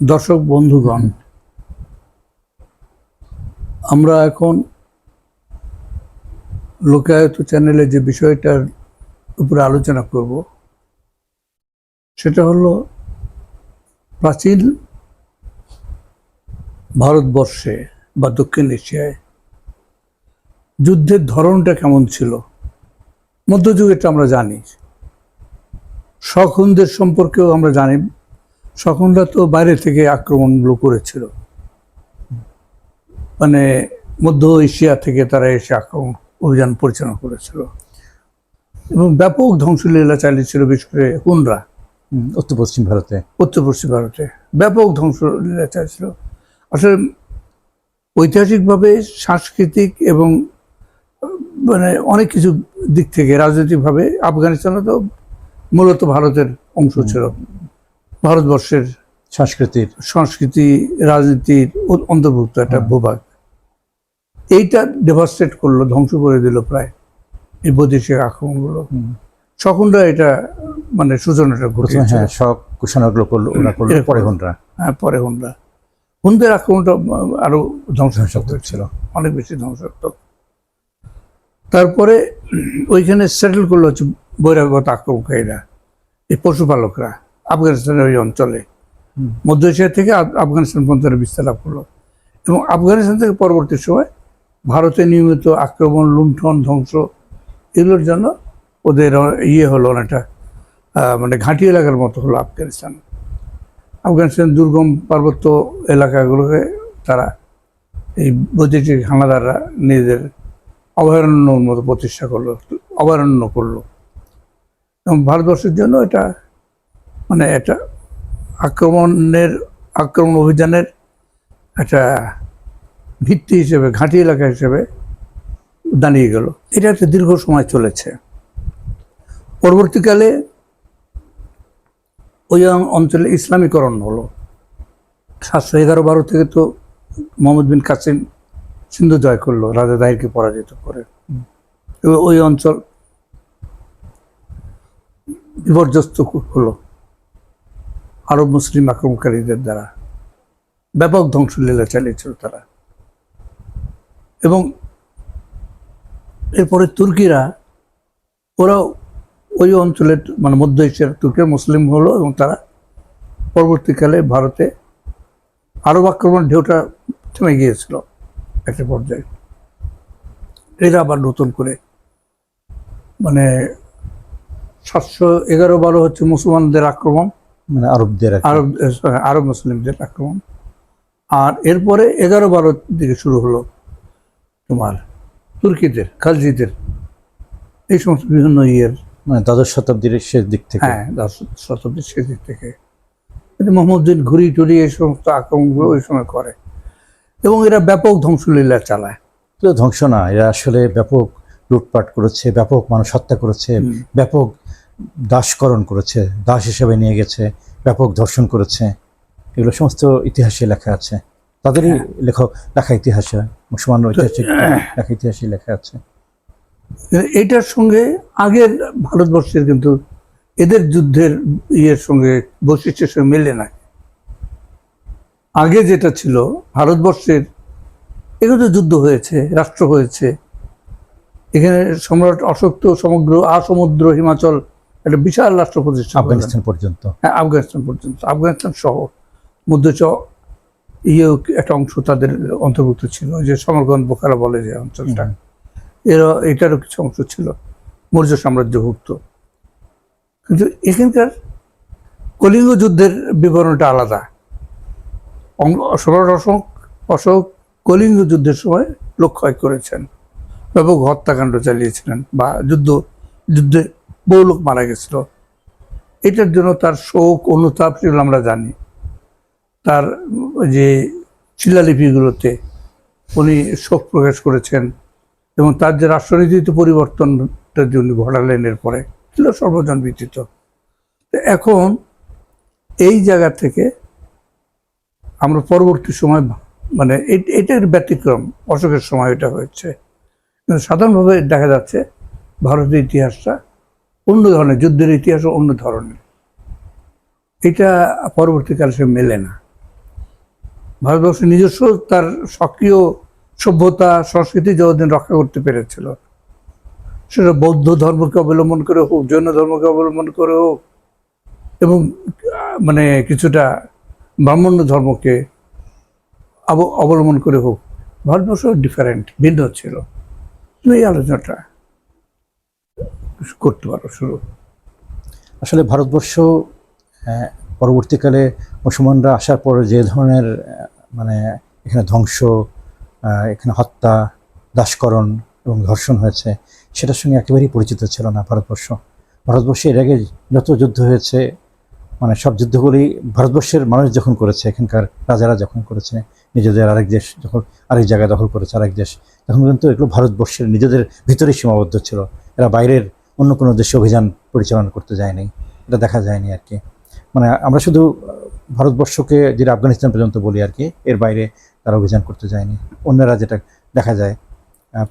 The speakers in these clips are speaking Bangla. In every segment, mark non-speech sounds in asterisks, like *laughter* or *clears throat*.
দর্শক বন্ধুগণ, আমরা এখন লোকায়ত চ্যানেলে যে বিষয়টার উপরে আলোচনা করব, সেটা হলো প্রাচীন ভারতবর্ষে বা দক্ষিণ এশিয়ায় যুদ্ধের ধরনটা কেমন ছিল? মধ্যযুগেরটা আমরা জানি। শখুনদের সম্পর্কেও আমরা জানি। শকুনরা তো বাইরে থেকে আক্রমণগুলো করেছিল। মানে মধ্য এশিয়া থেকে তারা এসে আক্রমণ অভিযান পরিচালনা করেছিল। এবং ব্যাপক ধ্বংসলীলা চালিয়েছিল বিশেষ করে হুনরা উত্তর পশ্চিম ভারতে। উত্তর পশ্চিম ভারতে। ব্যাপক ধ্বংসলীলা চালিয়েছিল। আসলে ঐতিহাসিকভাবে সাংস্কৃতিক এবং মানে অনেক কিছু দিক থেকে রাজনৈতিকভাবে আফগানিস্তানও তো মূলত ভারতের অংশ ছিল। ভারতবর্ষের সংস্কৃতির সংস্কৃতি রাজনীতির অন্তর্ভুক্ত একটা ভূভাগ। এইটা ডেভাস্টেট করল ধ্বংস করে দিল প্রায় এই বৈদেশিক আক্রমণগুলো। শকুনরা এটা মানে সূচনাটা ঘটেছে হ্যাঁ সব কুষাণগুলো করল ওরা করল পরে হুনরা। হ্যাঁ পরে হুনরা। হুনদের আক্রমণটা আহ, আরও ধ্বংসাত্মক ধ্বংসাত্মক ছিল। অনেক বেশি ধ্বংসাত্মক। তারপরে ওইখানে সেটেল করল হচ্ছে বৈরাগত আক্রমণকারীরা এই পশুপালকরা। আফগানিস্তানের ওই অঞ্চলে। মধ্য এশিয়া থেকে আফ- আফগানিস্তান পর্যন্ত বিস্তার লাভ করল। এবং আফগানিস্তান থেকে পরবর্তী সময় ভারতে নিয়মিত আক্রমণ লুণ্ঠন ধ্বংস এগুলোর জন্য ওদের ইয়ে হলো অনেকটা মানে ঘাঁটি এলাকার মতো হলো আফগানিস্তান। আফগানিস্তান দুর্গম পার্বত্য এলাকাগুলোকে তারা এই বৈদেশিক হানাদাররা নিজেদের অভয়ারণ্যর মতো প্রতিষ্ঠা করল অভয়ারণ্য করল। এবং ভারতবর্ষের জন্য এটা মানে এটা আক্রমণের, আক্রমণ অভিযানের একটা ভিত্তি হিসেবে, ঘাঁটি এলাকা হিসেবে দাঁড়িয়ে গেল। এটা একটা দীর্ঘ সময় চলেছে। পরবর্তীকালে ওই অঞ্চলে ইসলামীকরণ হলো। সাতশো এগারো বারো থেকে তো মোহাম্মদ বিন কাসিম সিন্ধু জয় করল, রাজা দাহিরকে পরাজিত করে। এবং ওই অঞ্চল বিপর্যস্ত হলো। আরব মুসলিম আক্রমণকারীদের দ্বারা। ব্যাপক ধ্বংসলীলা চালিয়েছিল তারা। এবং এরপরে তুর্কিরা, ওরাও ওই অঞ্চলের মানে মধ্য এশিয়ার তুর্কিরা মুসলিম হলো এবং তারা পরবর্তীকালে ভারতে আরব আক্রমণ ঢেউটা থেমে গিয়েছিল একটা পর্যায়ে। এরা আবার নতুন করে মানে সাতশো এগারো বারো হচ্ছে মুসলমানদের আক্রমণ। মানে আরবদের আরব আরব মুসলিমদের আক্রমণ। আর এরপরে এগারো বারো দিকে শুরু হলো তোমার তুর্কিদের খালজিদের এই সমস্ত বিভিন্ন ইয়ের। মানে দ্বাদশ শতাব্দীর শেষ দিক থেকে। হ্যাঁ দশ শতাব্দীর শেষ দিক থেকে। কিন্তু মোহাম্মদ্দিন ঘুরি টুরি এই সমস্ত আক্রমণগুলো ওই সময় করে। এবং এরা ব্যাপক ধ্বংসলীলা চালায়। ধ্বংস না এরা আসলে ব্যাপক লুটপাট করেছে ব্যাপক মানুষ হত্যা করেছে ব্যাপক দাসকরণ করেছে দাস হিসেবে নিয়ে গেছে ব্যাপক ধর্ষণ করেছে। এগুলো সমস্ত ইতিহাসে লেখা আছে। তাদেরই হ্যাঁ। লেখক লেখা ইতিহাসে মুসলমান ঐতিহাসিক লেখা ইতিহাসে লেখা আছে। এইটার সঙ্গে আগের ভারতবর্ষের কিন্তু এদের যুদ্ধের ইয়ের সঙ্গে বৈশিষ্ট্যের সঙ্গে মেলে না। আগে যেটা ছিল ভারতবর্ষের এখানে তো যুদ্ধ হয়েছে রাষ্ট্র হয়েছে। এখানে সম্রাট অশোক তো সমগ্র আসমুদ্র হিমাচল একটা বিশাল রাষ্ট্র প্রতিষ্ঠা আফগানিস্তান পর্যন্ত। হ্যাঁ আফগানিস্তান পর্যন্ত। আফগানিস্তান সহ মধ্যচ ইয়েও একটা অংশ তাদের অন্তর্ভুক্ত ছিল যে সমরগঞ্জ বোকারা বলে যে অঞ্চলটা। এরা এটারও কিছু অংশ ছিল মৌর্য সাম্রাজ্যভুক্ত। কিন্তু এখানকার কলিঙ্গ যুদ্ধের বিবরণটা আলাদা। অশোক অশোক কলিঙ্গ যুদ্ধের সময় লক্ষ্য করেছেন। ব্যাপক হত্যাকাণ্ড চালিয়েছিলেন বা যুদ্ধ যুদ্ধে বহু লোক মারা গেছিল। এটার জন্য তার শোক, অনুতাপ সেগুলো আমরা জানি। তার যে শিলালিপিগুলোতে উনি শোক প্রকাশ করেছেন এবং তার যে রাষ্ট্রনীতিতে পরিবর্তনটা যে উনি ঘটালেন এরপরে ছিল সর্বজন বিদিত তো এখন এই জায়গা থেকে আমরা পরবর্তী সময় মানে এটার ব্যতিক্রম, অশোকের সময় এটা হয়েছে। সাধারণভাবে দেখা যাচ্ছে ভারতের ইতিহাসটা অন্য ধরনের, যুদ্ধের ইতিহাসও অন্য ধরনের। এটা পরবর্তীকালে সে মেলে না। ভারতবর্ষ নিজস্ব তার সক্রিয় সভ্যতা, সংস্কৃতি যতদিন রক্ষা করতে পেরেছিল, সেটা বৌদ্ধ ধর্মকে অবলম্বন করে হোক, জৈন ধর্মকে অবলম্বন করে হোক, এবং মানে কিছুটা ব্রাহ্মণ্য ধর্মকে অব- অবলম্বন করে হোক, ভারতবর্ষ ডিফারেন্ট ভিন্ন ছিল। এই আলোচনাটা করতে পারো, শুরু। আসলে ভারতবর্ষ পরবর্তীকালে মুসলমানরা আসার পর যে ধরনের মানে এখানে ধ্বংস এখানে হত্যা, দাসকরণ এবং ধর্ষণ হয়েছে, সেটার সঙ্গে একেবারেই পরিচিত ছিল না ভারতবর্ষ। ভারতবর্ষে এর আগে যত যুদ্ধ হয়েছে মানে সব যুদ্ধগুলি ভারতবর্ষের মানুষ যখন করেছে, এখানকার রাজারা যখন করেছে, নিজেদের আরেক দেশ যখন আরেক জায়গায় দখল করেছে আরেক দেশ, তখন কিন্তু এগুলো ভারতবর্ষের নিজেদের ভিতরেই সীমাবদ্ধ ছিল। এরা বাইরের অন্য কোনো দেশে অভিযান পরিচালনা করতে যায়নি। এটা দেখা যায়নি আর কি। মানে আমরা শুধু ভারতবর্ষকে যেটা আফগানিস্তান পর্যন্ত বলি আর কি এর বাইরে তারা অভিযান করতে যায়নি। অন্যরা যেটা দেখা যায়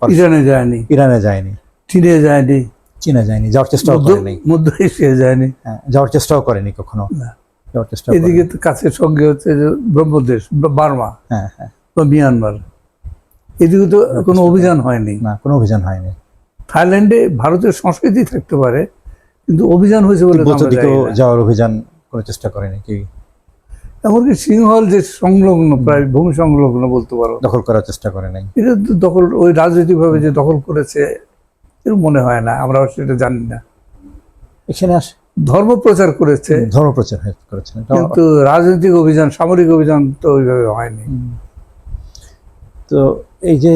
ইরানে যায়নি। ইরানে যায়নি। চীনে যায়নি। চীনে যায়নি যাওয়ার চেষ্টাও করেনি। মধ্য এশিয়ায় যায়নি। হ্যাঁ, যাওয়ার চেষ্টাও করেনি কখনো। যাওয়ার চেষ্টা এদিকে তো কাছের সঙ্গে হচ্ছে যে ব্রহ্মদেশ বার্মা হ্যাঁ হ্যাঁ। বা মিয়ানমার। এদিকে তো কোনো অভিযান হয়নি। না কোনো অভিযান হয়নি। থাইল্যান্ডে ভারতের সংস্কৃতি থাকতে পারে কিন্তু অভিযান হয়েছে বলে। যাওয়ার অভিযান কোনো চেষ্টা করেনি কি? এমনকি সিংহল যে সংলগ্ন প্রায় ভূমি সংলগ্ন বলতে পারো। দখল করার চেষ্টা করে নাই। এটা তো দখল ওই রাজনৈতিকভাবে যে দখল করেছে এরকম মনে হয় না আমরা সেটা জানি না। এখানে আস ধর্ম প্রচার করেছে ধর্ম প্রচার করেছে কিন্তু রাজনৈতিক অভিযান সামরিক অভিযান তো ওইভাবে হয়নি। তো এই যে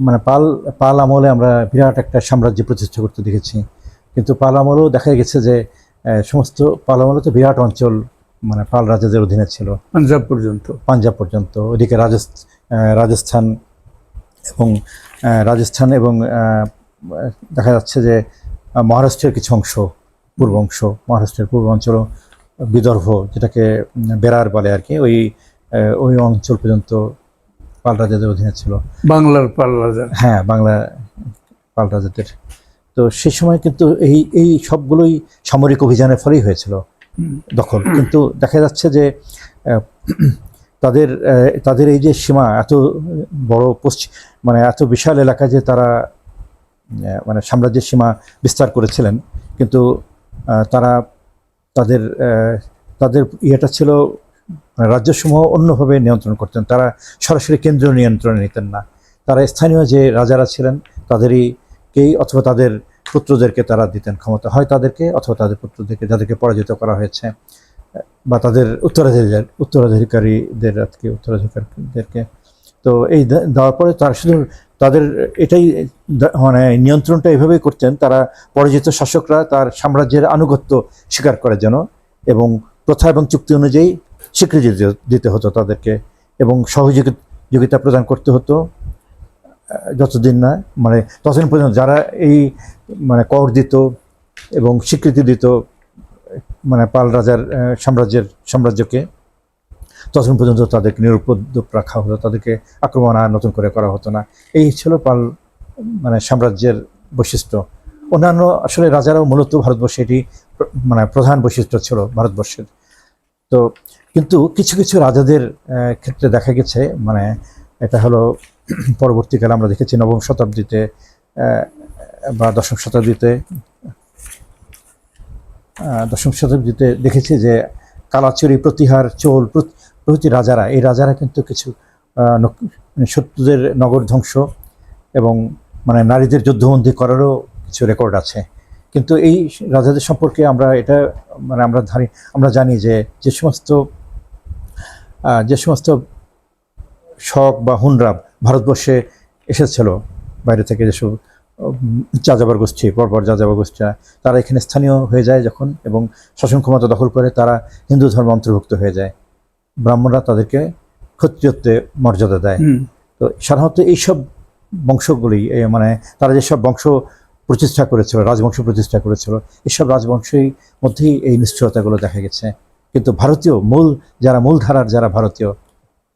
মানে পাল পাল আমলে আমরা বিরাট একটা সাম্রাজ্য প্রতিষ্ঠা করতে দেখেছি। কিন্তু পাল আমলেও দেখা গেছে যে সমস্ত পাল আমলে তো বিরাট অঞ্চল মানে পাল রাজাদের অধীনে ছিল। পাঞ্জাব পর্যন্ত। পাঞ্জাব পর্যন্ত। ওদিকে রাজস্থ রাজস্থান এবং রাজস্থান এবং দেখা যাচ্ছে যে মহারাষ্ট্রের কিছু অংশ পূর্ব অংশ মহারাষ্ট্রের পূর্ব অঞ্চল বিদর্ভ যেটাকে বেরার বলে আর কি ওই ওই অঞ্চল পর্যন্ত পাল রাজাদের অধীনে ছিল। বাংলার পাল্লা হ্যাঁ বাংলা পাল রাজাদের তো সেই সময় কিন্তু এই এই সবগুলোই সামরিক অভিযানের ফলেই হয়েছিল দখল। কিন্তু দেখা যাচ্ছে যে তাদের তাদের এই যে সীমা এত বড় পশ্চিম মানে এত বিশাল এলাকা যে তারা মানে সাম্রাজ্যের সীমা বিস্তার করেছিলেন। কিন্তু তারা তাদের তাদের ইয়েটা ছিল রাজ্যসমূহ অন্যভাবে নিয়ন্ত্রণ করতেন। তারা সরাসরি কেন্দ্রীয় নিয়ন্ত্রণে নিতেন না। তারা স্থানীয় যে রাজারা ছিলেন তাদেরই কেই অথবা তাদের পুত্রদেরকে তারা দিতেন ক্ষমতা। হয় তাদেরকে অথবা তাদের পুত্রদেরকে যাদেরকে পরাজিত করা হয়েছে, বা তাদের উত্তরাধিকার, উত্তরাধিকারীদের আর কি উত্তরাধিকারীদেরকে। তো এই দেওয়ার পরে তারা শুধু তাদের এটাই মানে নিয়ন্ত্রণটা এভাবেই করতেন, তারা পরাজিত শাসকরা তার সাম্রাজ্যের আনুগত্য স্বীকার করে যেন এবং প্রথা এবং চুক্তি অনুযায়ী স্বীকৃতি দিতে- হতো তাদেরকে এবং সহযোগিতা প্রদান করতে হতো যতদিন না মানে ততদিন পর্যন্ত যারা এই মানে কর দিত এবং স্বীকৃতি দিত মানে পাল রাজার সাম্রাজ্যের, সাম্রাজ্যকে, ততদিন পর্যন্ত তাদেরকে নিরুপদ্রব রাখা হতো, তাদেরকে আক্রমণ আর নতুন করে করা হতো না। এই ছিল পাল মানে সাম্রাজ্যের বৈশিষ্ট্য। অন্যান্য আসলে রাজারাও মূলত ভারতবর্ষে এটি মানে প্রধান বৈশিষ্ট্য ছিল ভারতবর্ষের। তো কিন্তু কিছু কিছু রাজাদের ক্ষেত্রে দেখা গেছে মানে এটা হলো *clears throat* পরবর্তীকালে আমরা দেখেছি নবম শতাব্দীতে বা দশম শতাব্দীতে দশম শতাব্দীতে দেখেছি যে কালাচুরি প্রতিহার চোল প্র- প্রভৃতি রাজারা এই রাজারা কিন্তু কিছু আহ, শত্রুদের নগর ধ্বংস এবং মানে নারীদের যুদ্ধবন্দী করারও কিছু রেকর্ড আছে। কিন্তু এই রাজাদের সম্পর্কে আমরা এটা মানে আমরা ধারি আমরা জানি যে যে সমস্ত যে সমস্ত শখ বা হুনরা ভারতবর্ষে এসেছিল বাইরে থেকে যেসব যাযাবর গোষ্ঠী পরপর যাযাবর গোষ্ঠীরা তারা এখানে স্থানীয় হয়ে যায় যখন এবং শাসন ক্ষমতা দখল করে তারা হিন্দু ধর্ম অন্তর্ভুক্ত হয়ে যায়। ব্রাহ্মণরা তাদেরকে ক্ষত্রিয়ত্বে মর্যাদা দেয়। তো সাধারণত এইসব বংশগুলি মানে তারা যেসব বংশ প্রতিষ্ঠা করেছিল, রাজবংশ প্রতিষ্ঠা করেছিল, এসব রাজবংশের মধ্যেই এই নিশ্চয়তাগুলো দেখা গেছে। কিন্তু ভারতীয় মূল, যারা মূল ধারার যারা ভারতীয়,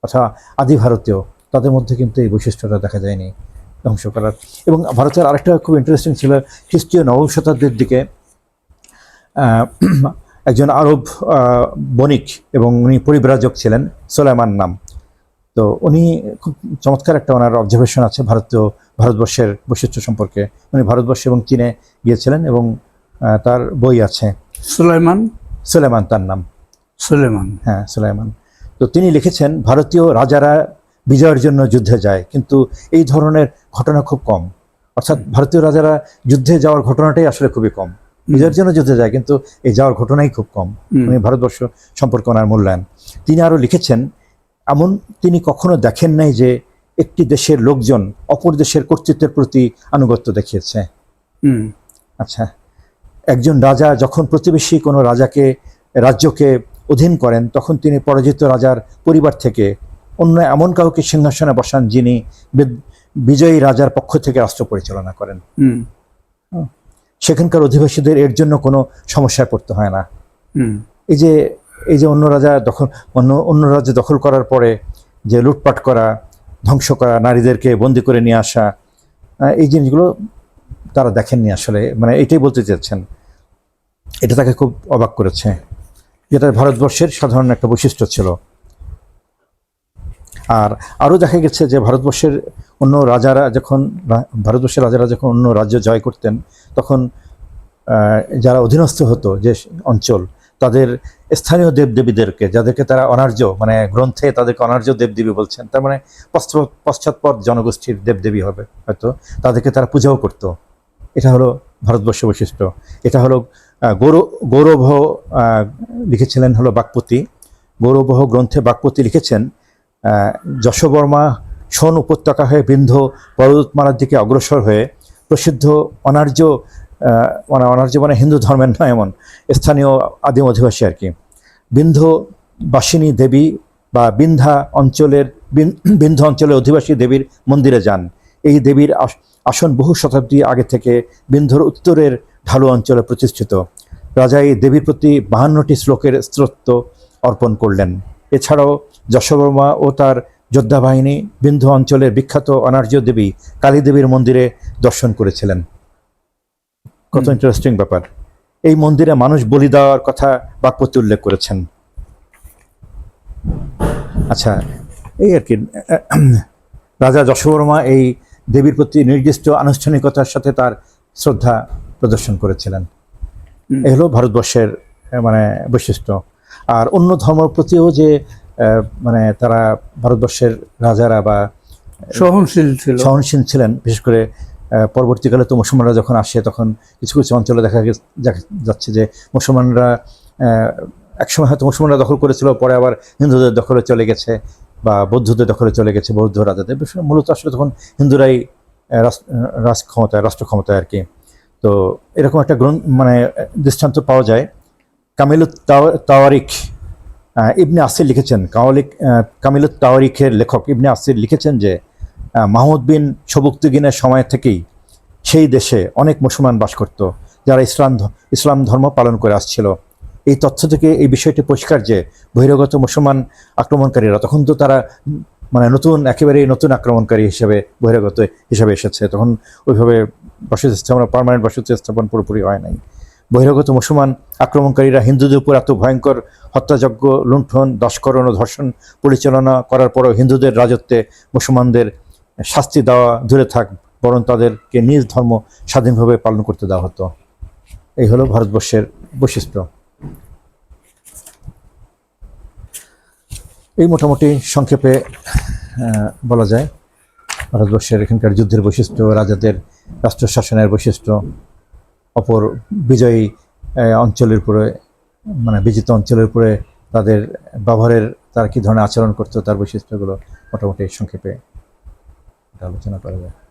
অথবা আদি ভারতীয় তাদের মধ্যে কিন্তু এই বৈশিষ্ট্যটা দেখা যায়নি, ধ্বংস করার। এবং ভারতের আরেকটা খুব ইন্টারেস্টিং ছিল, খ্রিস্টীয় নবম শতাব্দীর দিকে একজন আরব বণিক এবং উনি পরিব্রাজক ছিলেন, সোলাইমান নাম। তো উনি খুব চমৎকার একটা ওনার অবজারভেশন আছে ভারতীয় ভারতবর্ষের বৈশিষ্ট্য সম্পর্কে। উনি ভারতবর্ষ এবং চীনে গিয়েছিলেন এবং তার বই আছে। সুলাইমান। সুলেমান তার নাম। সুলেমান হ্যাঁ সুলাইমান। তো তিনি লিখেছেন ভারতীয় রাজারা বিজয়ের জন্য যুদ্ধে যায় কিন্তু এই ধরনের ঘটনা খুব কম। অর্থাৎ ভারতীয় রাজারা যুদ্ধে যাওয়ার ঘটনাটাই আসলে খুবই কম। বিজয়ের জন্য যুদ্ধে যায় কিন্তু এই যাওয়ার ঘটনাই খুব কম। উনি ভারতবর্ষ সম্পর্কে ওনার মূল্যায়ন। তিনি আরও লিখেছেন এমন তিনি কখনো দেখেন নাই যে একটি দেশের লোকজন অপর দেশের কর্তৃত্বের প্রতি আনুগত্য দেখিয়েছে। আচ্ছা একজন রাজা যখন প্রতিবেশী কোনো রাজাকে রাজ্যকে অধীন করেন তখন তিনি পরাজিত রাজার পরিবার থেকে অন্য এমন কাউকে সিংহাসনে বসান যিনি বিজয়ী রাজার পক্ষ থেকে রাষ্ট্র পরিচালনা করেন। সেখানকার অধিবাসীদের এর জন্য কোনো সমস্যায় পড়তে হয় না। এই যে এই যে অন্য রাজা দখল, অন্য অন্য রাজ্য দখল করার পরে যে লুটপাট করা, ধ্বংস করা, নারীদেরকে বন্দি করে নিয়ে আসা এই জিনিসগুলো তারা দেখেননি আসলে। মানে এটাই বলতে চাচ্ছেন। এটা তাকে খুব অবাক করেছে। যেটা ভারতবর্ষের সাধারণ একটা বৈশিষ্ট্য ছিল। আর আরও দেখা গেছে যে ভারতবর্ষের অন্য রাজারা যখন, ভারতবর্ষের রাজারা যখন অন্য রাজ্য জয় করতেন, তখন যারা অধীনস্থ হতো যে অঞ্চল, তাদের স্থানীয় দেবদেবীদেরকে যাদেরকে তারা অনার্য মানে গ্রন্থে তাদেরকে অনার্য দেবদেবী বলছেন, তার মানে পশ্চ- পশ্চাৎপদ জনগোষ্ঠীর দেবদেবী হবে, হয়তো তাদেরকে তারা পূজাও করত। এটা হলো ভারতবর্ষ বৈশিষ্ট্য। এটা হলো গৌরব গৌরবহ লিখেছিলেন হলো বাকপতি। গৌরবহ গ্রন্থে বাকপতি লিখেছেন যশবর্মা সোন উপত্যকা হয়ে বিন্ধ পর্বতমালার দিকে অগ্রসর হয়ে প্রসিদ্ধ অনার্য মানে অনার্য মানে হিন্দু ধর্মের নয় এমন, স্থানীয় আদিম অধিবাসী আর কি। বিন্ধ বাসিনী দেবী বা বিন্ধা অঞ্চলের বিন- বিন্ধ অঞ্চলের অধিবাসী দেবীর মন্দিরে যান। এই দেবীর আস- আসন বহু শতাব্দী আগে থেকে বিন্ধর উত্তরের ঢালু অঞ্চলে প্রতিষ্ঠিত। রাজা এই দেবীর প্রতি বাহান্নটি শ্লোকের স্তোত্র অর্পণ করলেন। এছাড়াও যশবর্মা ও তার যোদ্ধা বাহিনী বিন্ধু অঞ্চলের বিখ্যাত অনার্য দেবী কালী দেবীর মন্দিরে দর্শন করেছিলেন। কত ইন্টারেস্টিং ব্যাপার। এই মন্দিরে মানুষ বলি দেওয়ার কথা বাকপতি উল্লেখ করেছেন। আচ্ছা এই আর কি রাজা যশবর্মা এই দেবীর প্রতি নির্দিষ্ট আনুষ্ঠানিকতার সাথে তার শ্রদ্ধা প্রদর্শন করেছিলেন। এ হলো ভারতবর্ষের মানে বৈশিষ্ট্য। আর অন্য ধর্মের প্রতিও যে মানে তারা ভারতবর্ষের রাজারা বা সহনশীল ছিল। সহনশীল ছিলেন বিশেষ করে পরবর্তীকালে তো মুসলমানরা যখন আসে, তখন কিছু কিছু অঞ্চলে দেখা যাচ্ছে যে মুসলমানরা একসময় হয়তো মুসলমানরা দখল করেছিল, পরে আবার হিন্দুদের দখলে চলে গেছে বা বৌদ্ধদের দখলে চলে গেছে, বৌদ্ধ রাজাদের। মূলত আসলে তখন হিন্দুরাই রাজ ক্ষমতায় রাষ্ট্র ক্ষমতায় আর কি। তো এরকম একটা গ্রন্থ মানে দৃষ্টান্ত পাওয়া যায়। কামিলুত তাও- তাওয়ারিক ইবনে আসির লিখেছেন। কাওয়ালিক কামিলুত তাওয়ারিখের লেখক ইবনে আসির লিখেছেন যে মাহমুদ বিন সবুক্তিগিনের সময় থেকেই সেই দেশে অনেক মুসলমান বাস করত, যারা ইসলাম ইসলাম ধর্ম পালন করে আসছিল। এই তথ্য থেকে এই বিষয়টি পরিষ্কার যে বহিরাগত মুসলমান আক্রমণকারীরা তখন তো তারা মানে নতুন, একেবারেই নতুন আক্রমণকারী হিসেবে, বহিরাগত হিসেবে এসেছে। তখন ওইভাবে বসতি স্থাপন পারমানেন্ট বসতি স্থাপন পুরোপুরি হয় নাই। বহিরাগত মুসলমান আক্রমণকারীরা হিন্দুদের উপর এত ভয়ঙ্কর হত্যাযজ্ঞ, লুণ্ঠন দশকরণ ও ধর্ষণ পরিচালনা করার পরও হিন্দুদের রাজত্বে মুসলমানদের শাস্তি দেওয়া দূরে থাক, বরং তাদেরকে নিজ ধর্ম স্বাধীনভাবে পালন করতে দেওয়া হতো। এই হলো ভারতবর্ষের বৈশিষ্ট্য। এই মোটামুটি সংক্ষেপে বলা যায়, ভারতবর্ষের এখানকার যুদ্ধের বৈশিষ্ট্য, রাজাদের রাষ্ট্র শাসনের বৈশিষ্ট্য, অপর বিজয়ী অঞ্চলের উপরে মানে বিজিত অঞ্চলের উপরে তাদের ব্যবহারের, তারা কী ধরনের আচরণ করতো, তার বৈশিষ্ট্যগুলো মোটামুটি সংক্ষেপে আলোচনা করা যায়